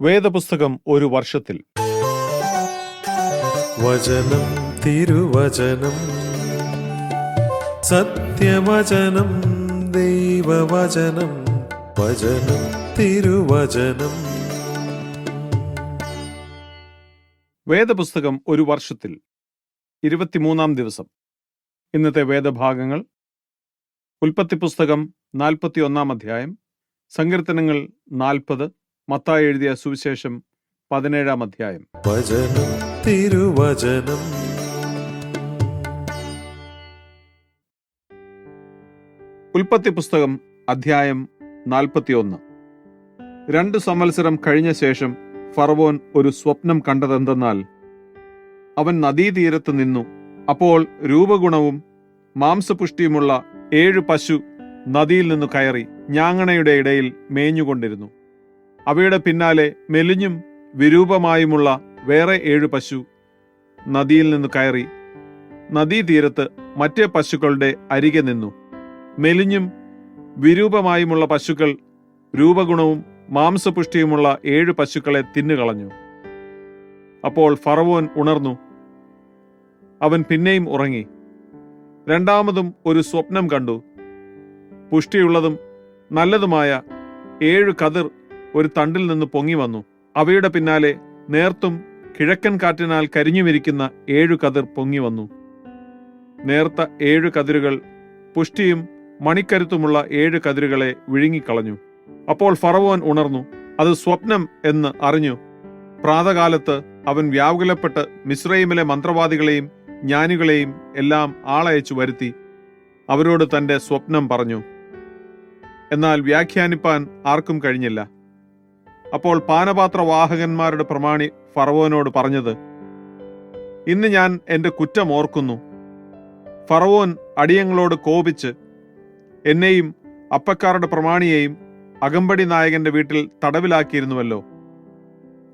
വേദപുസ്തകം ഒരു വർഷത്തിൽ. വചനം തിരുവചനം സത്യവചനം ദൈവവചനം വചനം തിരുവചനം. വേദപുസ്തകം ഒരു വർഷത്തിൽ. ഇരുപത്തിമൂന്നാം ദിവസം. ഇന്നത്തെ വേദഭാഗങ്ങൾ. ഉൽപ്പത്തി പുസ്തകം നാൽപ്പത്തി ഒന്നാം അധ്യായം. സങ്കീർത്തനങ്ങൾ നാൽപ്പത്. മത്തായി എഴുതിയ സുവിശേഷം പതിനേഴാം അധ്യായം. വചനം തിരുവചനം. ഉൽപ്പത്തി പുസ്തകം അധ്യായം നാൽപ്പത്തിയൊന്ന്. രണ്ട് സംവത്സരം കഴിഞ്ഞ ശേഷം ഫറവോൻ ഒരു സ്വപ്നം കണ്ടതെന്തെന്നാൽ അവൻ നദീതീരത്ത് നിന്നു. അപ്പോൾ രൂപഗുണവും മാംസപുഷ്ടിയുമുള്ള ഏഴ് പശു നദിയിൽ നിന്ന് കയറി ഞാങ്ങണയുടെ ഇടയിൽ മേഞ്ഞുകൊണ്ടിരുന്നു. അവയുടെ പിന്നാലെ മെലിഞ്ഞും വിരൂപമായുമുള്ള വേറെ ഏഴ് പശു നദിയിൽ നിന്ന് കയറി. നദീതീരത്ത് മറ്റേ പശുക്കളുടെ അരികെ നിന്നു. മെലിഞ്ഞും വിരൂപമായുമുള്ള പശുക്കൾ രൂപഗുണവും മാംസപുഷ്ടിയുമുള്ള ഏഴ് പശുക്കളെ തിന്നുകളഞ്ഞു. അപ്പോൾ ഫറവോൻ ഉണർന്നു. അവൻ പിന്നെയും ഉറങ്ങി. രണ്ടാമതും ഒരു സ്വപ്നം കണ്ടു. പുഷ്ടിയുള്ളതും നല്ലതുമായ ഏഴ് കതിർ ഒരു തണ്ടിൽ നിന്ന് പൊങ്ങി വന്നു. അവയുടെ പിന്നാലെ നേർത്തും കിഴക്കൻ കാറ്റിനാൽ കരിഞ്ഞുമിരിക്കുന്ന ഏഴു കതിർ പൊങ്ങി വന്നു. നേർത്ത ഏഴു കതിരുകൾ പുഷ്ടിയും മണിക്കരുത്തുമുള്ള ഏഴ് കതിരുകളെ വിഴുങ്ങിക്കളഞ്ഞു. അപ്പോൾ ഫറവോൻ ഉണർന്നു അത് സ്വപ്നം എന്ന് അറിഞ്ഞു. പ്രാതകാലത്ത് അവൻ വ്യാകുലപ്പെട്ട് മിശ്രൈമിലെ മന്ത്രവാദികളെയും ജ്ഞാനികളെയും എല്ലാം ആളയച്ചു വരുത്തി. അവരോട് തന്റെ സ്വപ്നം പറഞ്ഞു. എന്നാൽ വ്യാഖ്യാനിപ്പാൻ ആർക്കും കഴിഞ്ഞില്ല. അപ്പോൾ പാനപാത്ര വാഹകന്മാരുടെ പ്രമാണി ഫറവോനോട് പറഞ്ഞത് ഇന്ന് ഞാൻ എന്റെ കുറ്റം ഓർക്കുന്നു. ഫറവോൻ അടിയങ്ങളോട് കോപിച്ച് എന്നെയും അപ്പക്കാരുടെ പ്രമാണിയെയും അകമ്പടി നായകന്റെ വീട്ടിൽ തടവിലാക്കിയിരുന്നുവല്ലോ.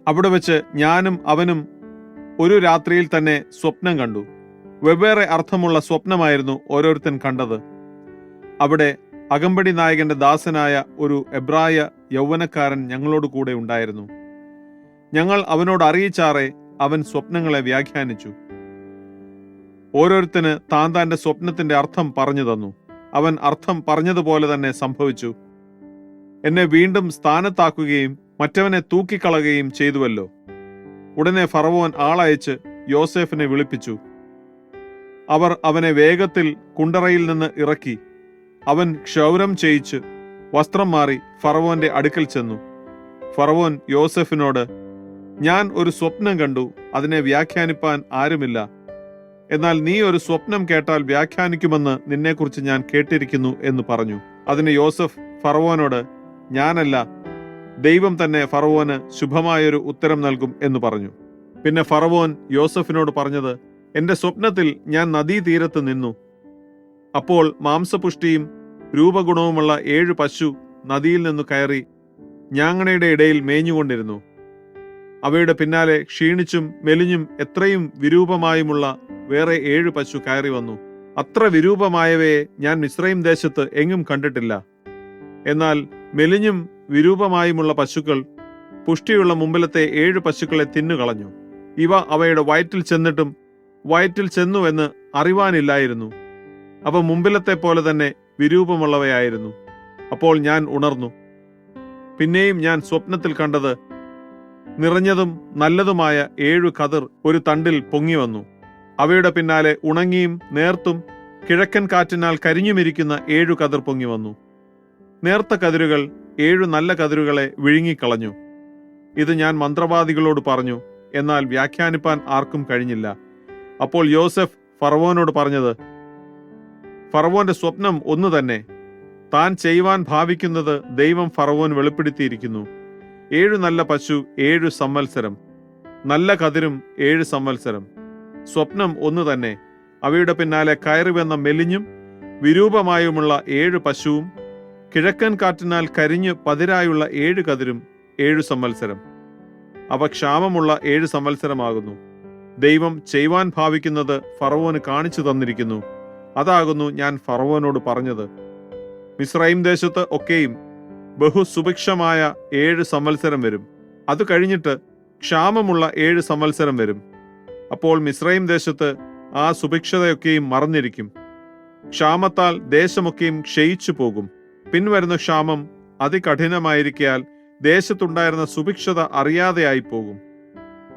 അവിടെ വെച്ച് ഞാനും അവനും ഒരു രാത്രിയിൽ തന്നെ സ്വപ്നം കണ്ടു. വെവ്വേറെ അർത്ഥമുള്ള സ്വപ്നമായിരുന്നു ഓരോരുത്തൻ കണ്ടത്. അവിടെ അകമ്പടി നായകന്റെ ദാസനായ ഒരു എബ്രായ യൗവനക്കാരൻ ഞങ്ങളോട് കൂടെ ഉണ്ടായിരുന്നു. ഞങ്ങൾ അവനോട് അറിയിച്ചാറെ അവൻ സ്വപ്നങ്ങളെ വ്യാഖ്യാനിച്ചു. ഓരോരുത്തന് താൻ താന്റെ സ്വപ്നത്തിന്റെ അർത്ഥം പറഞ്ഞു തന്നു. അവൻ അർത്ഥം പറഞ്ഞതുപോലെ തന്നെ സംഭവിച്ചു. എന്നെ വീണ്ടും സ്ഥാനത്താക്കുകയും മറ്റവനെ തൂക്കിക്കളയുകയും ചെയ്തുവല്ലോ. ഉടനെ ഫറവോൻ ആളയച്ച് യോസേഫിനെ വിളിപ്പിച്ചു. അവർ അവനെ വേഗത്തിൽ കുണ്ടറയിൽ നിന്ന് ഇറക്കി. അവൻ ക്ഷൗരം ചെയ്യിച്ച് വസ്ത്രം മാറി ഫറവോന്റെ അടുക്കൽ ചെന്നു. ഫറവോൻ യോസഫിനോട് ഞാൻ ഒരു സ്വപ്നം കണ്ടു അതിനെ വ്യാഖ്യാനിപ്പാൻ ആരുമില്ല. എന്നാൽ നീ ഒരു സ്വപ്നം കേട്ടാൽ വ്യാഖ്യാനിക്കുമെന്ന് നിന്നെക്കുറിച്ച് ഞാൻ കേട്ടിരിക്കുന്നു എന്ന് പറഞ്ഞു. അതിന് യോസഫ് ഫറവോനോട് ഞാനല്ല ദൈവം തന്നെ ഫറവോന് ശുഭമായൊരു ഉത്തരം നൽകും എന്ന് പറഞ്ഞു. പിന്നെ ഫറവോൻ യോസഫിനോട് പറഞ്ഞത് എന്റെ സ്വപ്നത്തിൽ ഞാൻ നദീതീരത്ത് നിന്നു. അപ്പോൾ മാംസപുഷ്ടിയും രൂപഗുണവുമുള്ള ഏഴ് പശു നദിയിൽ നിന്നു കയറി ഞാങ്ങണയുടെ ഇടയിൽ മേഞ്ഞുകൊണ്ടിരുന്നു. അവയുടെ പിന്നാലെ ക്ഷീണിച്ചും മെലിഞ്ഞും എത്രയും വിരൂപമായുമുള്ള വേറെ ഏഴ് പശു കയറി വന്നു. അത്ര വിരൂപമായവയെ ഞാൻ മിശ്രയും ദേശത്ത് എങ്ങും കണ്ടിട്ടില്ല. എന്നാൽ മെലിഞ്ഞും വിരൂപമായുമുള്ള പശുക്കൾ പുഷ്ടിയുള്ള മുമ്പിലത്തെ ഏഴ് പശുക്കളെ തിന്നുകളഞ്ഞു ഇവ അവയുടെ വയറ്റിൽ ചെന്നിട്ടും വയറ്റിൽ ചെന്നു എന്ന് അറിവാനില്ലായിരുന്നു. അവ മുമ്പിലത്തെ പോലെ തന്നെ വിരൂപമുള്ളവയായിരുന്നു. അപ്പോൾ ഞാൻ ഉണർന്നു. പിന്നെയും ഞാൻ സ്വപ്നത്തിൽ കണ്ടത് നിറഞ്ഞതും നല്ലതുമായ ഏഴു കതിർ ഒരു തണ്ടിൽ പൊങ്ങി വന്നു. അവയുടെ പിന്നാലെ ഉണങ്ങിയും നേർത്തും കിഴക്കൻ കാറ്റിനാൽ കരിഞ്ഞുമിരിക്കുന്ന ഏഴു കതിർ പൊങ്ങി വന്നു. നേർത്ത കതിരുകൾ ഏഴു നല്ല കതിരുകളെ വിഴുങ്ങിക്കളഞ്ഞു. ഇത് ഞാൻ മന്ത്രവാദികളോട് പറഞ്ഞു എന്നാൽ വ്യാഖ്യാനിപ്പാൻ ആർക്കും കഴിഞ്ഞില്ല. അപ്പോൾ യോസഫ് ഫറവോനോട് പറഞ്ഞത് ഫറവോന്റെ സ്വപ്നം ഒന്നു തന്നെ. താൻ ചെയ്യുവാൻ ഭാവിക്കുന്നത് ദൈവം ഫറവോൻ വെളിപ്പെടുത്തിയിരിക്കുന്നു. ഏഴു നല്ല പശു ഏഴു സംവത്സരം. നല്ല കതിരും ഏഴ് സംവത്സരം. സ്വപ്നം ഒന്നു തന്നെ. അവയുടെ പിന്നാലെ കയറി വന്ന മെലിഞ്ഞും വിരൂപമായുമുള്ള ഏഴ് പശുവും കിഴക്കൻ കാറ്റിനാൽ കരിഞ്ഞ് പതിരായുള്ള ഏഴ് കതിരും ഏഴു സംവത്സരം. അവ ക്ഷാമമുള്ള ഏഴ് സംവത്സരമാകുന്നു. ദൈവം ചെയ്യുവാൻ ഭാവിക്കുന്നത് ഫറവോന് കാണിച്ചു തന്നിരിക്കുന്നു. അതാകുന്നു ഞാൻ ഫറവോനോട് പറഞ്ഞത്. മിസ്രൈം ദേശത്ത് ഒക്കെയും ബഹുസുഭിക്ഷമായ ഏഴ് സംവത്സരം വരും. അത് കഴിഞ്ഞിട്ട് ക്ഷാമമുള്ള ഏഴ് സംവത്സരം വരും. അപ്പോൾ മിസ്രൈം ദേശത്ത് ആ സുഭിക്ഷതയൊക്കെയും മറന്നിരിക്കും ക്ഷാമത്താൽ ദേശമൊക്കെയും ക്ഷയിച്ചു പോകും. പിൻവരുന്ന ക്ഷാമം അതികഠിനമായിരിക്കാൽ ദേശത്തുണ്ടായിരുന്ന സുഭിക്ഷത അറിയാതെയായി പോകും.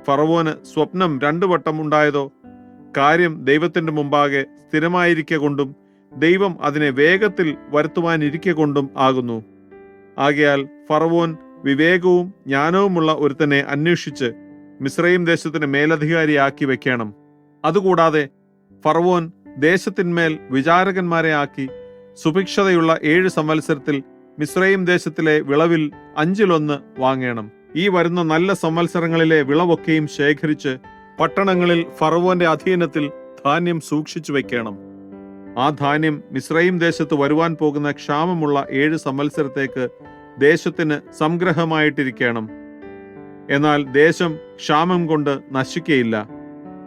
ഫറവോന് സ്വപ്നം രണ്ടു വട്ടം ഉണ്ടായതോ കാര്യം ദൈവത്തിന്റെ മുമ്പാകെ സ്ഥിരമായിരിക്കെ കൊണ്ടും ദൈവം അതിനെ വേഗത്തിൽ വരുത്തുവാനിരിക്കെ കൊണ്ടും ആകുന്നു. ആകയാൽ ഫറവോൻ വിവേകവും ജ്ഞാനവുമുള്ള ഒരുത്തനെ അന്വേഷിച്ച് മിസ്രൈം ദേശത്തിന് മേലധികാരിയാക്കി വെക്കണം. അതുകൂടാതെ ഫറവോൻ ദേശത്തിന്മേൽ വിചാരകന്മാരെ ആക്കി സുഭിക്ഷതയുള്ള ഏഴ് സംവത്സരത്തിൽ മിസ്രൈം ദേശത്തിലെ വിളവിൽ അഞ്ചിലൊന്ന് വാങ്ങണം. ഈ വരുന്ന നല്ല സംവത്സരങ്ങളിലെ വിളവൊക്കെയും ശേഖരിച്ച് പട്ടണങ്ങളിൽ ഫറവോന്റെ അധീനത്തിൽ ധാന്യം സൂക്ഷിച്ചു വെക്കണം. ആ ധാന്യം മിസ്രൈം ദേശത്ത് വരുവാൻ പോകുന്ന ക്ഷാമമുള്ള ഏഴ് സംവത്സരത്തേക്ക് ദേശത്തിന് സംഗ്രഹമായിട്ടിരിക്കണം. എന്നാൽ ദേശം ക്ഷാമം കൊണ്ട് നശിക്കയില്ല.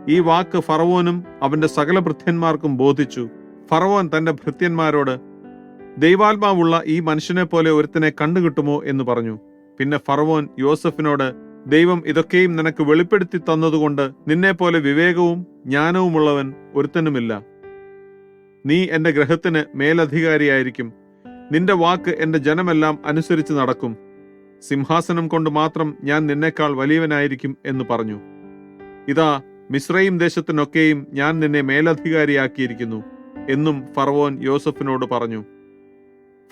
ഈ വാക്ക് ഫറവോനും അവന്റെ സകല ഭൃത്യന്മാർക്കും ബോധിച്ചു. ഫറവോൻ തന്റെ ഭൃത്യന്മാരോട് ദൈവാത്മാവുള്ള ഈ മനുഷ്യനെ പോലെ ഒരുത്തനെ കണ്ടുകിട്ടുമോ? എന്ന് പറഞ്ഞു. പിന്നെ ഫറവോൻ യോസഫിനോട് ദൈവം ഇതൊക്കെയും നിനക്ക് വെളിപ്പെടുത്തി തന്നതുകൊണ്ട് നിന്നെപ്പോലെ വിവേകവും ജ്ഞാനവുമുള്ളവൻ ഒരുത്തനുമില്ല. നീ എന്റെ ഗ്രഹത്തിന് മേലധികാരിയായിരിക്കും. നിന്റെ വാക്ക് എന്റെ ജനമെല്ലാം അനുസരിച്ച് നടക്കും. സിംഹാസനം കൊണ്ട് മാത്രം ഞാൻ നിന്നേക്കാൾ വലിയവനായിരിക്കും എന്ന് പറഞ്ഞു. ഇതാ മിശ്രയും ദേശത്തിനൊക്കെയും ഞാൻ നിന്നെ മേലധികാരിയാക്കിയിരിക്കുന്നു എന്നും ഫറവോൻ യോസഫിനോട് പറഞ്ഞു.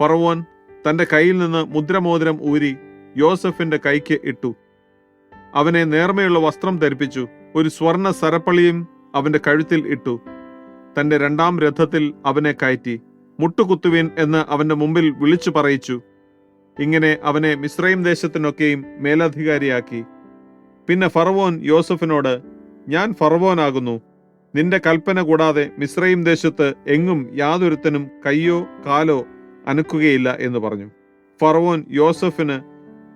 ഫറവോൻ തന്റെ കയ്യിൽ നിന്ന് മുദ്രമോതിരം ഊരി യോസഫിന്റെ കൈക്ക് ഇട്ടു. അവനെ നേർമയുള്ള വസ്ത്രം ധരിപ്പിച്ചു. ഒരു സ്വർണ സരപ്പളിയും അവന്റെ കഴുത്തിൽ ഇട്ടു. തന്റെ രണ്ടാം രഥത്തിൽ അവനെ കയറ്റി. മുട്ടുകുത്തുവിൻ എന്ന് അവന്റെ മുമ്പിൽ വിളിച്ചു പറയിച്ചു. ഇങ്ങനെ അവനെ മിശ്രൈം ദേശത്തിനൊക്കെയും മേലധികാരിയാക്കി. പിന്നെ ഫറവോൻ യോസഫിനോട് ഞാൻ ഫറവോനാകുന്നു. നിന്റെ കൽപ്പന കൂടാതെ മിശ്രൈം ദേശത്ത് എങ്ങും യാതൊരുത്തനും കയ്യോ കാലോ അനക്കുകയില്ല എന്ന് പറഞ്ഞു. ഫറവോൻ യോസഫിന്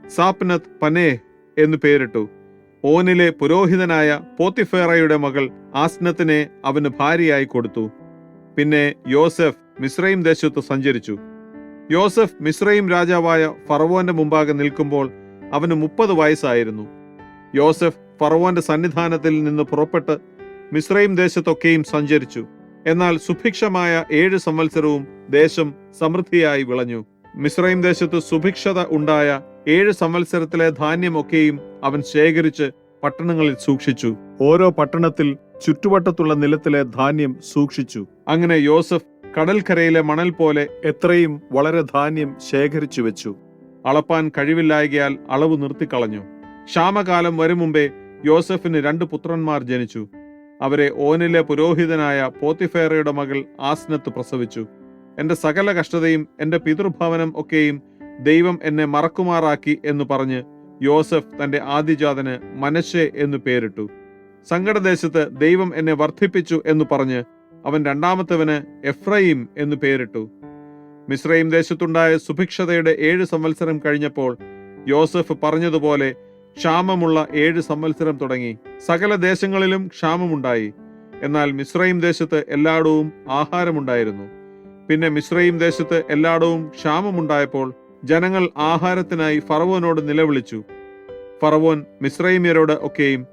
സാപ്നത് പനേ എന്ന് പേരിട്ടു. ഓനിലെ പുരോഹിതനായ പോത്തിഫേറയുടെ മകൾ ആസ്നത്തിനെ അവന് ഭാര്യയായി കൊടുത്തു. പിന്നെ യോസഫ് മിശ്രയും ദേശത്ത് സഞ്ചരിച്ചു. യോസഫ് മിശ്രയും രാജാവായ ഫറവോന്റെ മുമ്പാകെ നിൽക്കുമ്പോൾ അവന് മുപ്പത് വയസ്സായിരുന്നു. യോസഫ് ഫറവോന്റെ സന്നിധാനത്തിൽ നിന്ന് പുറപ്പെട്ട് മിശ്രയും ദേശത്തൊക്കെയും സഞ്ചരിച്ചു. എന്നാൽ സുഭിക്ഷമായ ഏഴ് സംവത്സരവും ദേശം സമൃദ്ധിയായി വിളഞ്ഞു. മിശ്രയും ദേശത്ത് സുഭിക്ഷത ഉണ്ടായ ഏഴ് സംവത്സരത്തിലെ ധാന്യമൊക്കെയും അവൻ ശേഖരിച്ച് പട്ടണങ്ങളിൽ സൂക്ഷിച്ചു. ഓരോ പട്ടണത്തിൽ ചുറ്റുവട്ടത്തുള്ള നിലത്തിലെ ധാന്യം സൂക്ഷിച്ചു. അങ്ങനെ യോസഫ് കടൽക്കരയിലെ മണൽ പോലെ എത്രയും വളരെ ധാന്യം ശേഖരിച്ചു വെച്ചു. അളപ്പാൻ കഴിവില്ലായകയാൽ അളവ് നിർത്തിക്കളഞ്ഞു. ക്ഷാമകാലം വരും മുമ്പേ യോസഫിന് രണ്ട് പുത്രന്മാർ ജനിച്ചു. അവരെ ഓനിലെ പുരോഹിതനായ പോത്തിഫേറയുടെ മകൾ ആസ്നത്ത് പ്രസവിച്ചു. എന്റെ സകല കഷ്ടതയും എന്റെ പിതൃഭവനം ഒക്കെയും ദൈവം എന്നെ മറക്കുമാറാക്കി എന്ന് പറഞ്ഞ് യോസഫ് തന്റെ ആദിജാതന് മനശ്ശെ എന്ന് പേരിട്ടു. സങ്കടദേശത്ത് ദൈവം എന്നെ വർദ്ധിപ്പിച്ചു എന്ന് പറഞ്ഞ് അവൻ രണ്ടാമത്തവന് എഫ്രൈം എന്ന് പേരിട്ടു. മിശ്രൈം ദേശത്തുണ്ടായ സുഭിക്ഷതയുടെ ഏഴ് സംവത്സരം കഴിഞ്ഞപ്പോൾ യോസഫ് പറഞ്ഞതുപോലെ ക്ഷാമമുള്ള ഏഴ് സംവത്സരം തുടങ്ങി. സകല ദേശങ്ങളിലും ക്ഷാമമുണ്ടായി. എന്നാൽ മിശ്രൈം ദേശത്ത് എല്ലായിടവും ആഹാരമുണ്ടായിരുന്നു. പിന്നെ മിശ്രൈം ദേശത്ത് എല്ലായിടവും ക്ഷാമമുണ്ടായപ്പോൾ ജനങ്ങൾ ആഹാരത്തിനായി ഫറവോനോട് നിലവിളിച്ചു. ഫറവോൻ മിശ്രൈമ്യരോട് ഒക്കെയും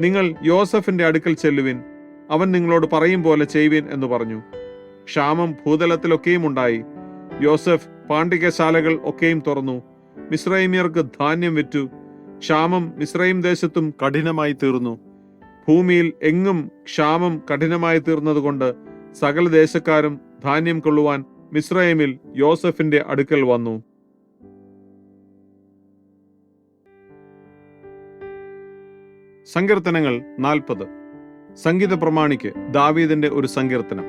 നിങ്ങൾ യോസഫിന്റെ അടുക്കൽ ചെല്ലുവിൻ അവൻ നിങ്ങളോട് പറയും പോലെ ചെയ്യുവിൻ എന്ന് പറഞ്ഞു. ക്ഷാമം ഭൂതലത്തിലൊക്കെയും ഉണ്ടായി. യോസഫ് പാണ്ഡികശാലകൾ ഒക്കെയും തുറന്നു. മിശ്രൈമ്യർക്ക് ധാന്യം വിറ്റു. ക്ഷാമം മിശ്രൈം ദേശത്തും കഠിനമായി തീർന്നു. ഭൂമിയിൽ എങ്ങും ക്ഷാമം കഠിനമായി തീർന്നതുകൊണ്ട് സകല ദേശക്കാരും ധാന്യം കൊള്ളുവാൻ മിശ്രൈമിൽ യോസഫിന്റെ അടുക്കൽ വന്നു. സങ്കീർത്തനങ്ങൾ നാൽപ്പത്. സംഗീത പ്രമാണിക്ക് ദാവീദിന്റെ ഒരു സങ്കീർത്തനം.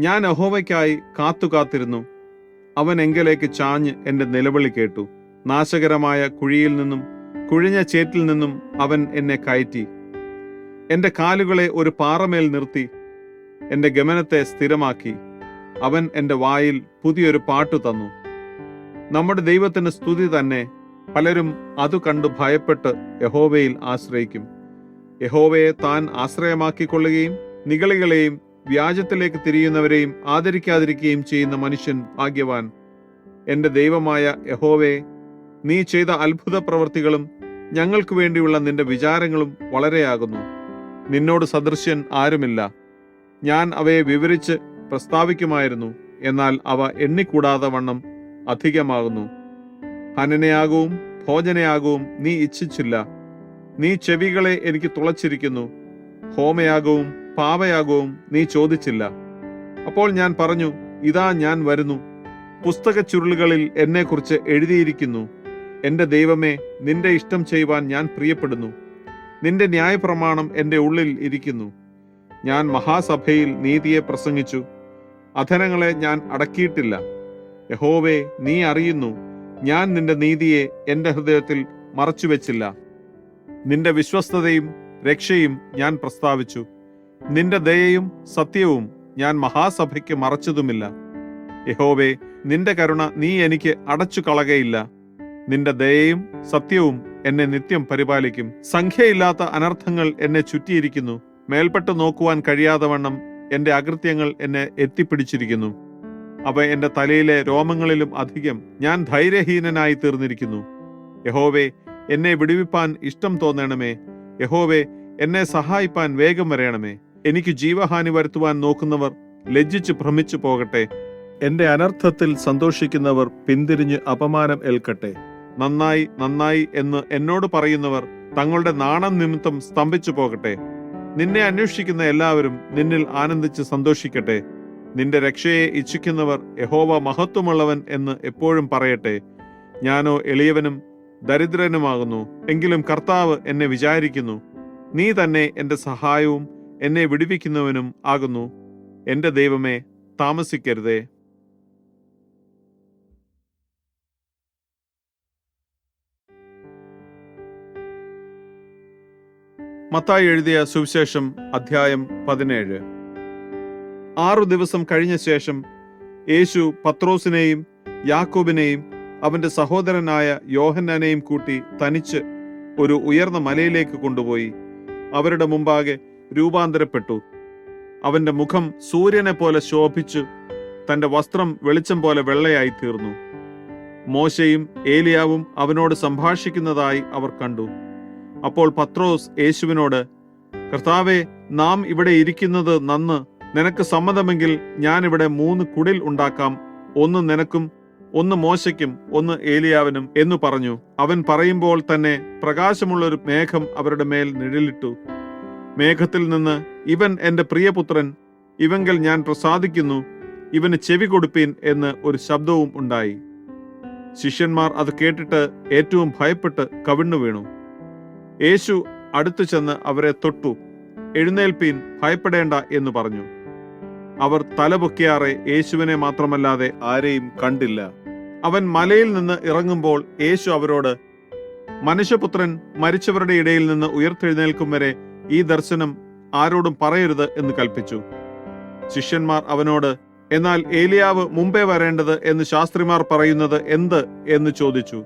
ഞാൻ അഹോവയ്ക്കായി കാത്തു കാത്തിരുന്നു. അവൻ എങ്കലേക്ക് ചാഞ്ഞ് എന്റെ നിലവിളി കേട്ടു. നാശകരമായ കുഴിയിൽ നിന്നും കുഴിഞ്ഞ ചേറ്റിൽ നിന്നും അവൻ എന്നെ കയറ്റി. എന്റെ കാലുകളെ ഒരു പാറമേൽ നിർത്തി. എന്റെ ഗമനത്തെ സ്ഥിരമാക്കി. അവൻ എന്റെ വായിൽ പുതിയൊരു പാട്ടു തന്നു. നമ്മുടെ ദൈവത്തിന് സ്തുതി തന്നെ. പലരും അതു കണ്ടു ഭയപ്പെട്ട് യഹോവയിൽ ആശ്രയിക്കും. യഹോവയെ താൻ ആശ്രയമാക്കിക്കൊള്ളുകയും നികളികളെയും വ്യാജത്തിലേക്ക് തിരിയുന്നവരെയും ആദരിക്കാതിരിക്കുകയും ചെയ്യുന്ന മനുഷ്യൻ ഭാഗ്യവാൻ. എന്റെ ദൈവമായ യഹോവേ നീ ചെയ്ത അത്ഭുത പ്രവൃത്തികളും ഞങ്ങൾക്ക് വേണ്ടിയുള്ള നിന്റെ വിചാരങ്ങളും വളരെയാകുന്നു. നിന്നോട് സദൃശ്യൻ ആരുമില്ല. ഞാൻ അവയെ വിവരിച്ച് പ്രസ്താവിക്കുമായിരുന്നു എന്നാൽ അവ എണ്ണിക്കൂടാതെ വണ്ണം അധികമാകുന്നു. ഹനനയാകവും ഭോജനയാകവും നീ ഇച്ഛിച്ചില്ല. നീ ചെവികളെ എനിക്ക് തുളച്ചിരിക്കുന്നു. ഹോമയാകവും പാവയാകവും നീ ചോദിച്ചില്ല. അപ്പോൾ ഞാൻ പറഞ്ഞു ഇതാ ഞാൻ വരുന്നു. പുസ്തക ചുരുളുകളിൽ എന്നെക്കുറിച്ച് എഴുതിയിരിക്കുന്നു. എന്റെ ദൈവമേ നിന്റെ ഇഷ്ടം ചെയ്യുവാൻ ഞാൻ പ്രിയപ്പെടുന്നു. നിന്റെ ന്യായപ്രമാണം എന്റെ ഉള്ളിൽ ഇരിക്കുന്നു. ഞാൻ മഹാസഭയിൽ നീതിയെ പ്രസംഗിച്ചു. അധനങ്ങളെ ഞാൻ അടക്കിയിട്ടില്ല. യഹോവേ നീ അറിയുന്നു. ഞാൻ നിന്റെ നീതിയെ എന്റെ ഹൃദയത്തിൽ മറച്ചുവെച്ചില്ല. നിന്റെ വിശ്വസ്തതയും രക്ഷയും ഞാൻ പ്രസ്താവിച്ചു. നിന്റെ ദയയും സത്യവും ഞാൻ മഹാസഭയ്ക്ക് മറച്ചതുമില്ല. യഹോവേ നിന്റെ കരുണ നീ എനിക്ക് അടച്ചു കളകയില്ല നിന്റെ ദയയും സത്യവും എന്നെ നിത്യം പരിപാലിക്കും. സംഖ്യയില്ലാത്ത അനർത്ഥങ്ങൾ എന്നെ ചുറ്റിയിരിക്കുന്നു. മേൽപ്പെട്ട് നോക്കുവാൻ കഴിയാതെ വണ്ണം എന്റെ അകൃത്യങ്ങൾ എന്നെ എത്തിപ്പിടിച്ചിരിക്കുന്നു. അവ എന്റെ തലയിലെ രോമങ്ങളിലും അധികം ഞാൻ ധൈര്യഹീനനായി തീർന്നിരിക്കുന്നു. യഹോവേ എന്നെ വിടുവിപ്പാൻ ഇഷ്ടം തോന്നണമേ. യഹോവേ എന്നെ സഹായിപ്പാൻ വേഗം വരയണമേ എനിക്ക് ജീവഹാനി വരുത്തുവാൻ നോക്കുന്നവർ ലജ്ജിച്ച് ഭ്രമിച്ചു പോകട്ടെ. എന്റെ അനർത്ഥത്തിൽ സന്തോഷിക്കുന്നവർ പിന്തിരിഞ്ഞ് അപമാനം ഏൽക്കട്ടെ. നന്നായി നന്നായി എന്ന് എന്നോട് പറയുന്നവർ തങ്ങളുടെ നാണം നിമിത്തം സ്തംഭിച്ചു പോകട്ടെ. നിന്നെ അന്വേഷിക്കുന്ന എല്ലാവരും നിന്നിൽ ആനന്ദിച്ച് സന്തോഷിക്കട്ടെ. നിന്റെ രക്ഷയെ ഇച്ഛിക്കുന്നവർ യഹോവ മഹത്വമുള്ളവൻ എന്ന് എപ്പോഴും പറയട്ടെ. ഞാനോ എളിയവനും ദരിദ്രനുമാകുന്നു എങ്കിലും കർത്താവ് എന്നെ വിചാരിക്കുന്നു. നീ തന്നെ എന്റെ സഹായവും എന്നെ വിടുവിക്കുന്നവനും ആകുന്നു. എന്റെ ദൈവമേ താമസിക്കരുതേ. മത്തായി എഴുതിയ സുവിശേഷം അധ്യായം പതിനേഴ്. ആറു ദിവസം കഴിഞ്ഞ ശേഷം യേശു പത്രോസിനെയും യാക്കോബിനെയും അവന്റെ സഹോദരനായ യോഹന്നാനെയും കൂട്ടി തനിച്ച് ഒരു ഉയർന്ന മലയിലേക്ക് കൊണ്ടുപോയി. അവരുടെ മുമ്പാകെ രൂപാന്തരപ്പെട്ടു. അവന്റെ മുഖം സൂര്യനെ പോലെ ശോഭിച്ചു തന്റെ വസ്ത്രം വെളിച്ചം പോലെ വെള്ളയായി തീർന്നു. മോശയും ഏലിയാവും അവനോട് സംഭാഷിക്കുന്നതായി അവർ കണ്ടു. അപ്പോൾ പത്രോസ് യേശുവിനോട് കർത്താവെ നാം ഇവിടെ ഇരിക്കുന്നത് നന്ന് നിനക്ക് സമ്മതമെങ്കിൽ ഞാൻ ഇവിടെ മൂന്ന് കുടിൽ ഉണ്ടാക്കാം. ഒന്ന് നിനക്കും ഒന്ന് മോശയ്ക്കും ഒന്ന് ഏലിയാവിനും എന്നു പറഞ്ഞു. അവൻ പറയുമ്പോൾ തന്നെ പ്രകാശമുള്ള ഒരു മേഘം അവരുടെ മേൽ നിഴലിട്ടു. മേഘത്തിൽ നിന്ന് ഇവൻ എന്റെ പ്രിയപുത്രൻ ഇവങ്കൽ ഞാൻ പ്രസാദിക്കുന്നു ഇവന് ചെവി കൊടുപ്പീൻ എന്ന് ഒരു ശബ്ദവും ഉണ്ടായി. ശിഷ്യന്മാർ അത് കേട്ടിട്ട് ഏറ്റവും ഭയപ്പെട്ട് കവിണ്ണു വീണു. യേശു അടുത്തു ചെന്ന് അവരെ തൊട്ടു. എഴുന്നേൽപ്പീൻ ഭയപ്പെടേണ്ട എന്ന് പറഞ്ഞു. അവർ തലപൊക്കിയാറെ യേശുവിനെ മാത്രമല്ലാതെ ആരെയും കണ്ടില്ല. അവൻ മലയിൽ നിന്ന് ഇറങ്ങുമ്പോൾ യേശു അവരോട് മനുഷ്യപുത്രൻ മരിച്ചവരുടെ ഇടയിൽ നിന്ന് ഉയർത്തെഴുന്നേൽക്കും വരെ ഈ ദർശനം ആരോടും പറയരുത് എന്ന് കൽപ്പിച്ചു. ശിഷ്യന്മാർ അവനോട് എന്നാൽ ഏലിയാവ് മുമ്പേ വരേണ്ടത് എന്ന് ശാസ്ത്രിമാർ പറയുന്നത് എന്ത്? എന്ന് ചോദിച്ചു.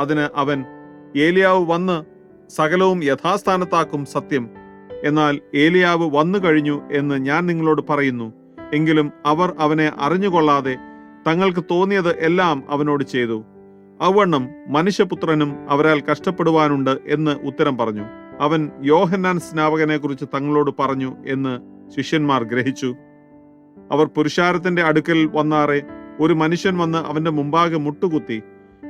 അതിന് അവൻ ഏലിയാവ് വന്ന് സകലവും യഥാസ്ഥാനത്താക്കും സത്യം. എന്നാൽ ഏലിയാവ് വന്നു കഴിഞ്ഞു എന്ന് ഞാൻ നിങ്ങളോട് പറയുന്നു. എങ്കിലും അവർ അവനെ അറിഞ്ഞുകൊള്ളാതെ തങ്ങൾക്ക് തോന്നിയത് എല്ലാം അവനോട് ചെയ്തു. അവണ്ണം മനുഷ്യപുത്രനും അവരാൽ കഷ്ടപ്പെടുവാനുണ്ട് എന്ന് ഉത്തരം പറഞ്ഞു. അവൻ യോഹന്നാൻ സ്നാപകനെ കുറിച്ച് തങ്ങളോട് പറഞ്ഞു എന്ന് ശിഷ്യന്മാർ ഗ്രഹിച്ചു. അവർ പുരുഷാരത്തിന്റെ അടുക്കൽ വന്നാറെ ഒരു മനുഷ്യൻ വന്ന് അവന്റെ മുമ്പാകെ മുട്ടുകുത്തി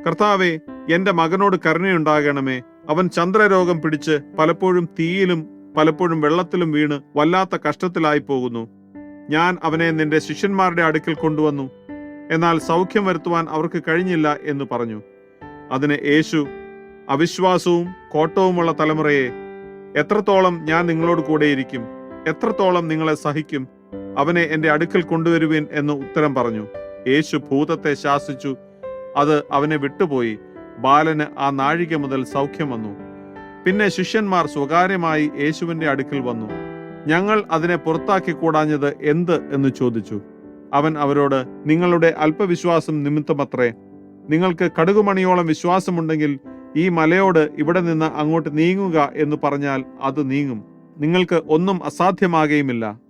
കർത്താവെ എന്റെ മകനോട് കരുണയുണ്ടാകണമേ. അവൻ ചന്ദ്രരോഗം പിടിച്ച് പലപ്പോഴും തീയിലും പലപ്പോഴും വെള്ളത്തിലും വീണ് വല്ലാത്ത കഷ്ടത്തിലായി പോകുന്നു. ഞാൻ അവനെ നിന്റെ ശിഷ്യന്മാരുടെ അടുക്കൽ കൊണ്ടുവന്നു. എന്നാൽ സൗഖ്യം വരുത്തുവാൻ അവർക്ക് കഴിഞ്ഞില്ല എന്ന് പറഞ്ഞു. അതിന് യേശു അവിശ്വാസവും കോട്ടവുമുള്ള തലമുറയെ എത്രത്തോളം ഞാൻ നിങ്ങളോട് കൂടെയിരിക്കും എത്രത്തോളം നിങ്ങളെ സഹിക്കും അവനെ എന്റെ അടുക്കൽ കൊണ്ടുവരുവിൻ എന്ന് ഉത്തരം പറഞ്ഞു. യേശു ഭൂതത്തെ ശാസിച്ചു. അത് അവനെ വിട്ടുപോയി. ബാലന് ആ നാഴിക മുതൽ സൗഖ്യം വന്നു. പിന്നെ ശിഷ്യന്മാർ സ്വകാര്യമായി യേശുവിന്റെ അടുക്കൽ വന്നു. ഞങ്ങൾ അതിനെ പുറത്താക്കി കൂടാഞ്ഞത് എന്ത് എന്ന് ചോദിച്ചു. അവൻ അവരോട് നിങ്ങളുടെ അല്പവിശ്വാസം നിമിത്തമത്രേ. നിങ്ങൾക്ക് കടുകുമണിയോളം വിശ്വാസമുണ്ടെങ്കിൽ ഈ മലയോട് ഇവിടെ നിന്ന് അങ്ങോട്ട് നീങ്ങുക എന്ന് പറഞ്ഞാൽ അത് നീങ്ങും. നിങ്ങൾക്ക് ഒന്നും അസാധ്യമാകുകയുമില്ല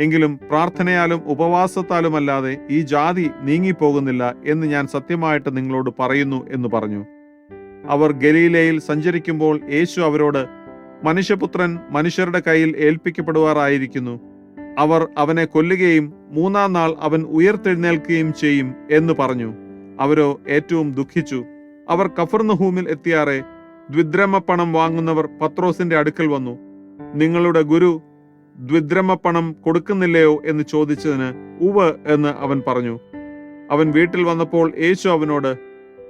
എങ്കിലും പ്രാർത്ഥനയാലും ഉപവാസത്താലുമല്ലാതെ ഈ ജാതി നീങ്ങിപ്പോകുന്നില്ല എന്ന് ഞാൻ സത്യമായിട്ട് നിങ്ങളോട് പറയുന്നു എന്ന് പറഞ്ഞു. അവർ ഗലീലയിൽ സഞ്ചരിക്കുമ്പോൾ യേശു അവരോട് മനുഷ്യപുത്രൻ മനുഷ്യരുടെ കയ്യിൽ ഏൽപ്പിക്കപ്പെടുവാറായിരിക്കുന്നു. അവർ അവനെ കൊല്ലുകയും മൂന്നാം നാൾ അവൻ ഉയർത്തെഴുന്നേൽക്കുകയും ചെയ്യും എന്ന് പറഞ്ഞു. അവരോ ഏറ്റവും ദുഃഖിച്ചു. അവർ കഫർനഹൂമിൽ എത്തിയാറെ ദ്വിദ്രമ പണം വാങ്ങുന്നവർ പത്രോസിന്റെ അടുക്കൽ വന്നു. നിങ്ങളുടെ ഗുരു ദ്വിദ്രമ പണം കൊടുക്കുന്നില്ലയോ എന്ന് ചോദിച്ചതിന് ഉവ് എന്ന് അവൻ പറഞ്ഞു. അവൻ വീട്ടിൽ വന്നപ്പോൾ യേശു അവനോട്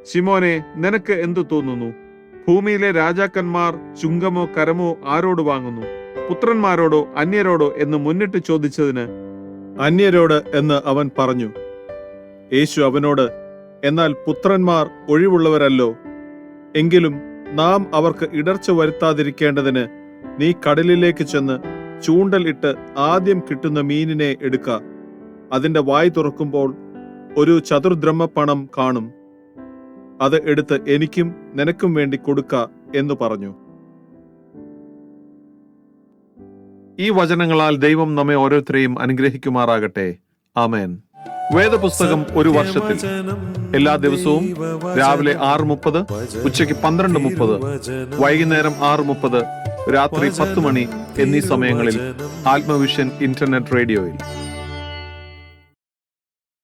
ശിമോനെ നിനക്ക് എന്തു തോന്നുന്നു? ഭൂമിയിലെ രാജാക്കന്മാർ ചുങ്കമോ കരമോ ആരോട് വാങ്ങുന്നു? പുത്രന്മാരോടോ അന്യരോടോ എന്ന് മുന്നിട്ട് ചോദിച്ചതിന് അന്യരോട് എന്ന് അവൻ പറഞ്ഞു യേശു അവനോട് എന്നാൽ പുത്രന്മാർ ഒഴിവുള്ളവരല്ലോ. എങ്കിലും നാം അവർക്ക് ഇടർച്ച വരുത്താതിരിക്കേണ്ടതിന് നീ കടലിലേക്ക് ചെന്ന് ചൂണ്ടൽ ഇട്ട് ആദ്യം കിട്ടുന്ന മീനിനെ എടുക്ക. അതിന്റെ വായ് തുറക്കുമ്പോൾ ഒരു ചതുർദ്രഹ്മ പണം കാണും. അത് എടുത്ത് എനിക്കും നിനക്കും വേണ്ടി കൊടുക്ക എന്ന് പറഞ്ഞു. ഈ വചനങ്ങളാൽ ദൈവം നമ്മെ ഓരോരുത്തരെയും അനുഗ്രഹിക്കുമാറാകട്ടെ. ആമേൻ. വേദപുസ്തകം ഒരു വർഷത്തിൽ. എല്ലാ ദിവസവും രാവിലെ ആറ് മുപ്പത് ഉച്ചയ്ക്ക് പന്ത്രണ്ട് മുപ്പത് വൈകുന്നേരം ആറ് മുപ്പത് രാത്രി പത്ത് മണി എന്നീ സമയങ്ങളിൽ ആത്മവിഷൻ ഇന്റർനെറ്റ് റേഡിയോയിൽ.